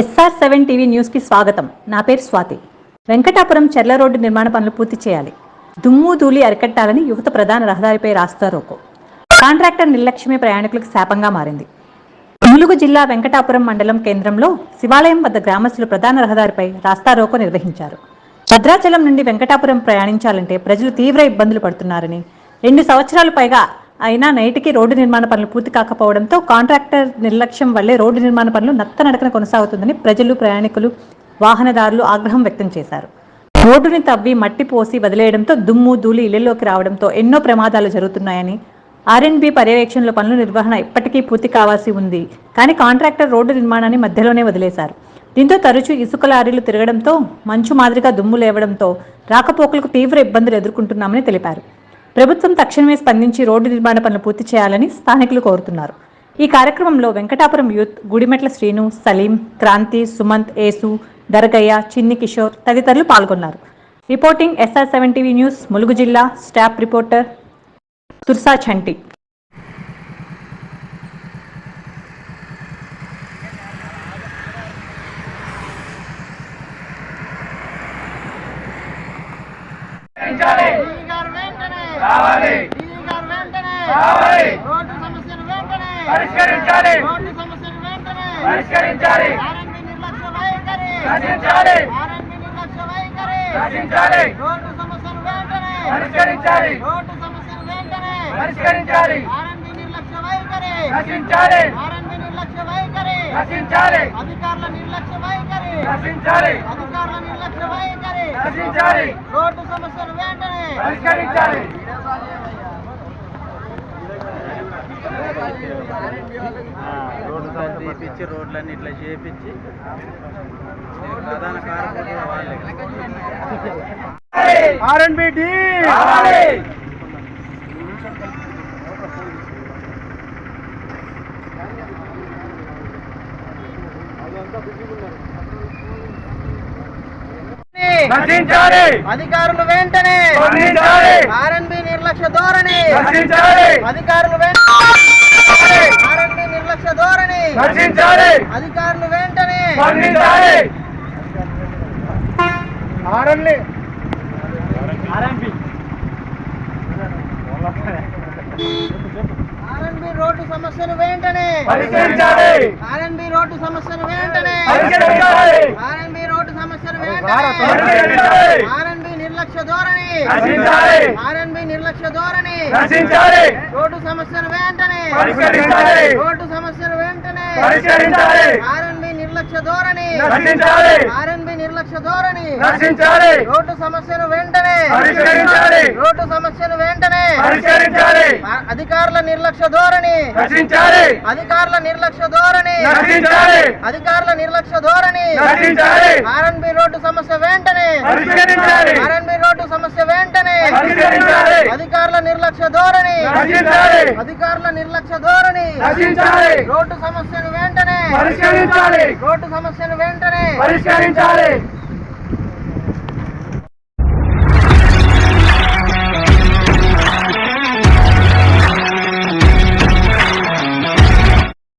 SR seven TV న్యూస్కి స్వాగతం. నా పేరు స్వాతి. వెంకటాపురం చెర్ల రోడ్డు నిర్మాణ పనులు పూర్తి చేయాలి. దుమ్ము ధూళి అరికట్టాలని యువత ప్రధాన రహదారిపై రాస్తారోకో కాంట్రాక్టర్ నిర్లక్ష్యమే ప్రయాణికులకు శాపంగా మారింది. ములుగు జిల్లా వెంకటాపురం మండలం కేంద్రంలో శివాలయం వద్ద గ్రామస్తులు ప్రధాన రహదారిపై రాస్తారోకో నిర్వహించారు. భద్రాచలం నుండి వెంకటాపురం ప్రయాణించాలంటే ప్రజలు తీవ్ర ఇబ్బందులు పడుతున్నారని రెండు సంవత్సరాలు పైగా అయినా నైటికి రోడ్డు నిర్మాణ పనులు పూర్తి కాకపోవడంతో కాంట్రాక్టర్ నిర్లక్ష్యం వల్లే రోడ్డు నిర్మాణ పనులు నత్తనడకన కొనసాగుతుందని ప్రజలు ప్రయాణికులు వాహనదారులు ఆగ్రహం వ్యక్తం చేశారు. రోడ్డుని తవ్వి మట్టి పోసి వదిలేయడంతో దుమ్ము ధూళి ఇళ్ళలోకి రావడంతో ఎన్నో ప్రమాదాలు జరుగుతున్నాయని ఆర్ఎన్బి పర్యవేక్షణలో పనుల నిర్వహణ ఇప్పటికీ పూర్తి కావాల్సి ఉంది. కానీ కాంట్రాక్టర్ రోడ్డు నిర్మాణాన్ని మధ్యలోనే వదిలేశారు. దీంతో తరచూ ఇసుక లారీలు తిరగడంతో మంచు మాదిరిగా దుమ్ము లేవడంతో రాకపోకలకు తీవ్ర ఇబ్బందులు ఎదుర్కొంటున్నామని తెలిపారు. ప్రభుత్వం తక్షణమే స్పందించి రోడ్డు నిర్మాణ పనులు పూర్తి చేయాలని స్థానికులు కోరుతున్నారు. ఈ కార్యక్రమంలో వెంకటాపురం యూత్ గుడిమెట్ల శ్రీను సలీం క్రాంతి సుమంత్ ఏసు దరగయ్య చిన్ని కిషోర్ తదితరులు పాల్గొన్నారు. Reporting SR seven TV news Mulugu జిల్లా స్టాఫ్ రిపోర్టర్ తుర్సా చంటి. డీ వెంటనే రావాలి. రోడ్డు సమస్యను వెంటనే పరిష్కరించాలి. రోడ్డు సమస్యను వెంటనే పరిష్కరించాలి. ఆర్ఎన్బి నిర్లక్ష్య వైఖరి రచించాలి. ఆర్ఎన్బి నిర్లక్ష్య వైఖరి రచించాలి. రోడ్డు సమస్యను వెంటనే పరిష్కరించాలి. రోడ్డు సమస్యను వెంటనే పరిష్కరించాలి. ఆర్ఎన్బి నిర్లక్ష్య వైఖరి రచించాలి. ఆర్ఎన్బి నిర్లక్ష్య వైఖరి రచించాలి. అధికారుల నిర్లక్ష్య వైఖరి రచించాలి. అధికారుల నిర్లక్ష్య వైఖరి రచించాలి. రోడ్డు సమస్యను వెంటనే పరిష్కరించాలి రోడ్డు సైడ్ తీపిచ్చి రోడ్లన్నీ ఇట్లా చేపించి ప్రధాన వాళ్ళే ఆర్ఎన్బి. రచించాలి. అధికారులు వెంటనే. ఆర్ఎన్బి నిర్లక్ష్య ధోరణి. అధికారులు వెంటనే ఆర్ఎన్బి నిర్లక్ష్య ధోరణి రచించాలి. అధికారులు వెంటనే స్పందించాలి. ఆర్ఎన్బి ఆర్ఎన్బి రోడ్డు సమస్యను వెంటనే పరిష్కరించాలి. ఆర్ఎన్బి రోడ్డు సమస్యను వెంటనే పరిష్కరించాలి. ఆర్ఎన్బి రోడ్డు సమస్యను పరిష్కరించాలి. వెంటనే ఆర్ఎన్బి నిర్లక్ష్య ధోరణి. ఆర్ఎన్బి నిర్లక్ష్య ధోరణి రచించాలి. రోడ్డు సమస్యను వెంటనే పరిష్కరించాలి. రోడ్డు సమస్యను వెంటనే పరిష్కరించాలి. ఆర్ఎన్బి నిర్లక్ష్య ధోరణి రచించాలి. ఆర్ఎన్బి నిర్లక్ష్య ధోరణి రచించాలి. రోడ్డు సమస్యను వెంటనే పరిష్కరించాలి. రోడ్డు సమస్యను వెంటనే పరిష్కరించాలి. అధికారుల నిర్లక్ష్య ధోరణి రచించాలి. అధికారుల నిర్లక్ష్య ధోరణి రచించాలి. అధికారుల నిర్లక్ష్య ధోరణి రచించాలి. ఆర్ఎన్బి రోడ్డు సమస్య వెంటనే పరిష్కరించాలి. ఆర్ఎన్బి రోడ్డు సమస్య వెంటనే. అధికారుల నిర్లక్ష్య ధోరణి. అధికారుల నిర్లక్ష్య ధోరణి. రోడ్డు సమస్యను వెంటనే పరిష్కరించాలి. రోడ్డు సమస్యను వెంటనే పరిష్కరించాలి